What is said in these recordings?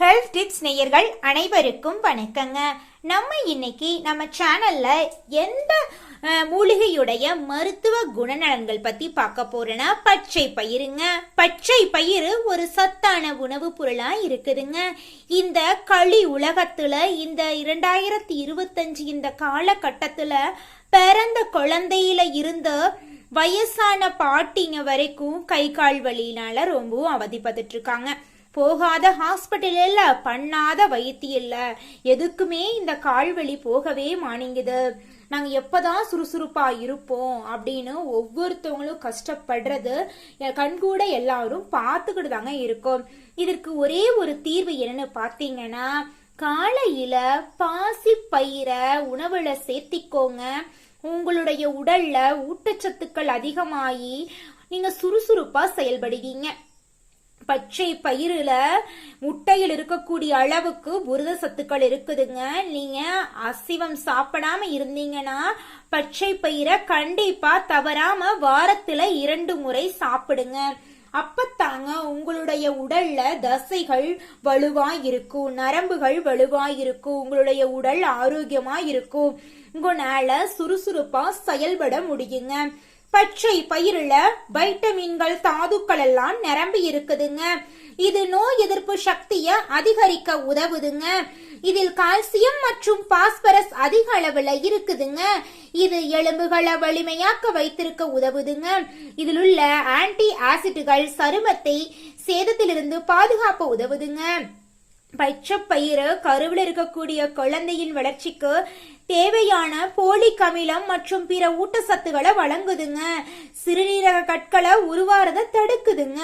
Health tips நேயர்கள் அனைவருக்கும் வணக்கங்க. நம்ம இன்னைக்கு நம்ம சேனல்ல எந்த மூலிகையுடைய மருத்துவ குணநலன்கள் பத்தி பார்க்க போறேன்னா பச்சை பயிருங்க. பச்சை பயிறு ஒரு சத்தான உணவுப் பொருளா இருக்குதுங்க. இந்த களி உலகத்துல இந்த இரண்டாயிரத்தி இருபத்தஞ்சு இந்த காலகட்டத்துல பிறந்த குழந்தையில இருந்து வயசான பாட்டிங்க வரைக்கும் கை கால் வலியினால ரொம்பவும் அவதிப்பட்டுட்டு இருக்காங்க. போகாத ஹாஸ்பிட்டல் இல்ல பண்ணாத வைத்தியம் இல்ல. எதுக்குமே இந்த கால்வலி போகவே மாட்டேங்குது. நாங்க எப்பதான் சுறுசுறுப்பா இருப்போம் அப்படின்னு ஒவ்வொருத்தவங்களும் கஷ்டப்படுறது என் கண்கூட எல்லாரும் பார்த்துக்கிட்டு தாங்க இருக்கோம். இதற்கு ஒரே ஒரு தீர்வு என்னன்னு பார்த்தீங்கன்னா காலையில பாசி பயிரை உணவுல சேர்த்திக்கோங்க. உங்களுடைய உடல்ல ஊட்டச்சத்துக்கள் அதிகமாகி நீங்க சுறுசுறுப்பா செயல்படுவீங்க. பச்சை பயிரில் முட்டையில் இருக்கக்கூடிய அளவுக்கு புரத சத்துக்கள் இருக்குதுங்க. நீங்க அசைவம் சாப்பிடாம இருந்தீங்கன்னா பச்சை பயிரை கண்டிப்பா தவறாம வாரத்துல இரண்டு முறை சாப்பிடுங்க. அப்பத்தாங்க உங்களுடைய உடல்ல தசைகள் வலுவா இருக்கும் நரம்புகள் வலுவா இருக்கும் உங்களுடைய உடல் ஆரோக்கியமா இருக்கும் உங்களால சுறுசுறுப்பா செயல்பட முடியுங்க. பச்சை பயிரில் வைட்டமின்கள் தாதுக்கள் எல்லாம் நிரம்பி இருக்குதுங்க. இது நோய் எதிர்ப்பு சக்தியை அதிகரிக்க உதவுதுங்க. இதில் கால்சியம் மற்றும் பாஸ்பரஸ் அதிக அளவுல இருக்குதுங்க. இது எலும்புகளை வலிமையாக்க வைத்திருக்க உதவுதுங்க. இதில் உள்ள ஆன்டி ஆசிட்டுகள் சருமத்தை சேதத்திலிருந்து பாதுகாப்ப உதவுதுங்க. பயிறு கருவில் இருக்கக்கூடிய குழந்தையின் வளர்ச்சிக்கு தேவையான போலிக் அமிலம் மற்றும் பிற ஊட்டச்சத்துக்களை வழங்குதுங்க. சிறுநீரக கற்களை உருவாறத தடுக்குதுங்க.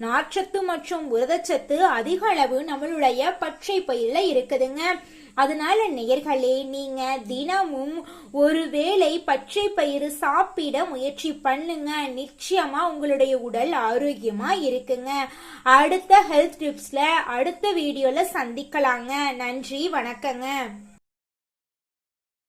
நார்ச்சத்து மற்றும் புரதச்சத்து அதிக அளவு நம்மளுடைய பச்சை பயிரில் இருக்குதுங்க. அதனால நேயர்களே நீங்க தினமும் ஒரு வேளை பச்சை பயிறு சாப்பிட முயற்சி பண்ணுங்க. நிச்சயமா உங்களுடைய உடல் ஆரோக்கியமா இருக்குங்க. அடுத்த ஹெல்த் டிப்ஸ்ல அடுத்த வீடியோல சந்திக்கலாங்க. நன்றி வணக்கங்க.